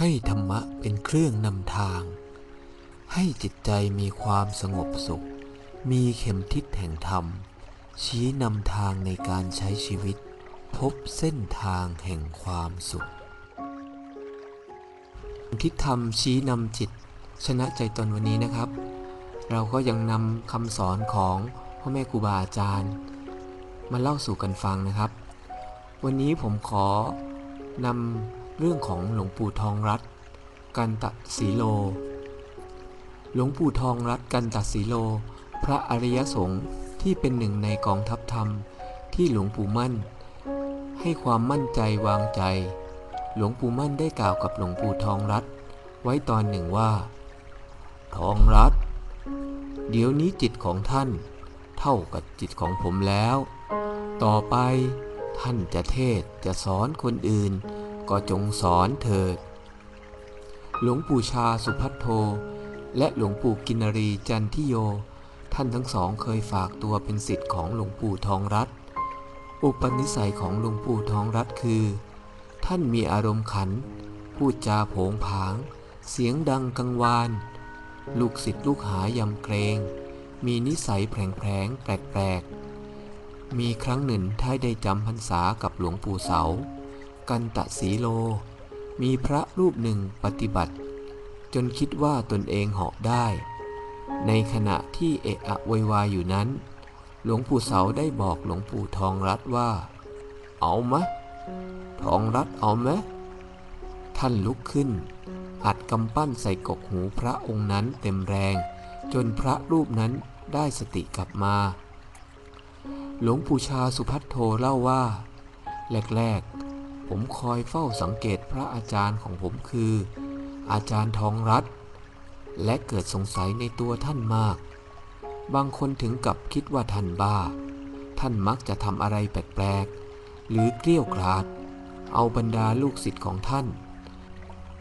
ให้ธรรมะเป็นเครื่องนำทาง ให้จิตใจมีความสงบสุข มีเข็มทิศแห่งธรรม ชี้นำทางในการใช้ชีวิต พบเส้นทางแห่งความสุขทิศธรรมชี้นำจิต ชนะใจตนวันนี้นะครับ เราก็ยังนำคำสอนของพ่อแม่ครูบาอาจารย์ มาเล่าสู่กันฟังนะครับ วันนี้ผมขอนำ เรื่องของหลวงปู่ทองรัตกันตสีโล หลวงปู่ทองรัตกันตสีโล พระอริยสงฆ์ที่เป็นหนึ่งในกองทัพธรรมที่หลวงปู่มั่น ให้ความมั่นใจวางใจ หลวงปู่มั่นได้กล่าวกับหลวงปู่ทองรัตไว้ตอนหนึ่งว่า ทองรัตเดี๋ยวนี้จิตของท่านเท่ากับจิตของผมแล้ว ต่อไปท่านจะเทศจะสอนคนอื่น ก็จงสอนเถิด หลวงปู่ชาสุพัทโท และหลวงปู่กินรีจันทิโย ท่านทั้งสองเคยฝากตัวเป็นศิษย์ของหลวงปู่ทองรัตอุปนิสัยของหลวงปู่ทองรัตคือ ท่านมีอารมณ์ขัน พูดจาโผงผาง เสียงดังกังวาน ลูกศิษย์ลูกหายำเกรง มีนิสัยแผลงๆแปลกๆมีครั้งหนึ่งท่านได้จำพรรษากับหลวงปู่เสา กันตะสีโล มีพระรูปหนึ่งปฏิบัติ จนคิดว่าตนเองเหาะได้ ในขณะที่เอะอะวยวายอยู่นั้น หลวงปู่เสาได้บอกหลวงปู่ทองรัตว่า เอามะ ทองรัตเอาไหมท่านลุกขึ้น อัดกำปั้นใส่กกหูพระองค์นั้นเต็มแรง จนพระรูปนั้นได้สติกลับมาหลวงปู่ชาสุพัทโทเล่าว่า แรก ๆ ผมคอยเฝ้าสังเกตพระอาจารย์ของผมคือ อาจารย์ทองรัตและเกิดสงสัยในตัวท่านมาก บางคนถึงกับคิดว่าท่านบ้า ท่านมักจะทำอะไรแปลกๆ หรือเกลี้ยกราด เอาบรรดาลูกศิษย์ของท่าน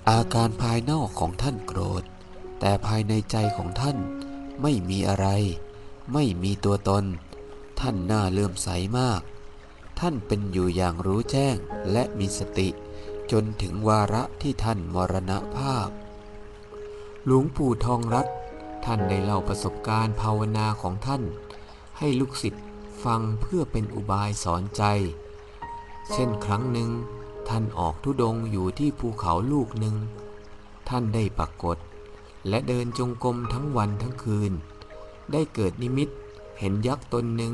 อาการภายนอกของท่านโกรธ แต่ภายในใจของท่านไม่มีอะไร ไม่มีตัวตน ท่านน่าเลื่อมใสมาก ท่านเป็นอยู่อย่างรู้แจ้งและมีสติ จนถึงวาระที่ท่านมรณภาพ หลวงปู่ทองรัตท่านได้เล่าประสบการณ์ภาวนาของท่าน ให้ลูกศิษย์ฟังเพื่อเป็นอุบายสอนใจ เช่นครั้งหนึ่ง ท่านออกทุดงอยู่ที่ภูเขาลูกหนึ่ง ท่านได้ปรากฏ และเดินจงกรมทั้งวันทั้งคืน ได้เกิดนิมิตเห็นยักษ์ตนหนึ่ง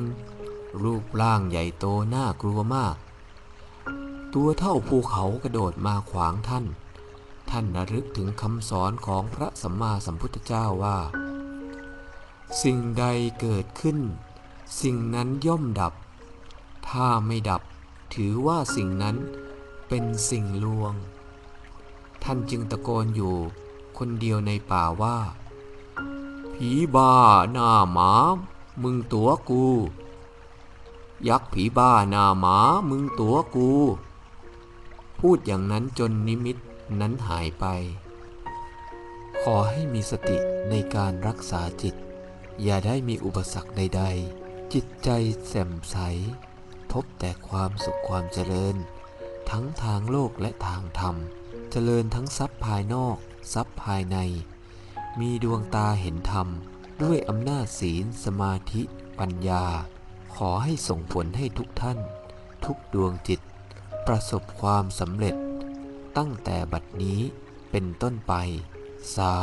รูปร่างใหญ่โตน่ากลัวมาก ตัวเท่าภูเขากระโดดมาขวางท่าน ท่านระลึกถึงคำสอนของพระสัมมาสัมพุทธเจ้าว่า สิ่งใดเกิดขึ้น สิ่งนั้นย่อมดับ ถ้าไม่ดับ ถือว่าสิ่งนั้นเป็นสิ่งลวง ท่านจึงตะโกนอยู่คนเดียวในป่าว่า ผีบ้าหน้าหมา มึงตัวกู ยักษ์ผีบ้าหน้าหมามึงตัวกู พูดอย่างนั้นจนนิมิตนั้นหายไป ขอให้มีสติในการรักษาจิต อย่าได้มีอุปสรรคใด ๆ จิตใจแจ่มใส พบแต่ความสุขความเจริญ ทั้งทางโลกและทางธรรม เจริญทั้งทรัพย์ภายนอก ทรัพย์ภายใน มีดวงตาเห็นธรรม ด้วยอำนาจศีลสมาธิปัญญา ขอให้ส่งผลให้ทุกท่าน ทุกดวงจิต ประสบความสำเร็จ ตั้งแต่บัดนี้เป็นต้นไป สา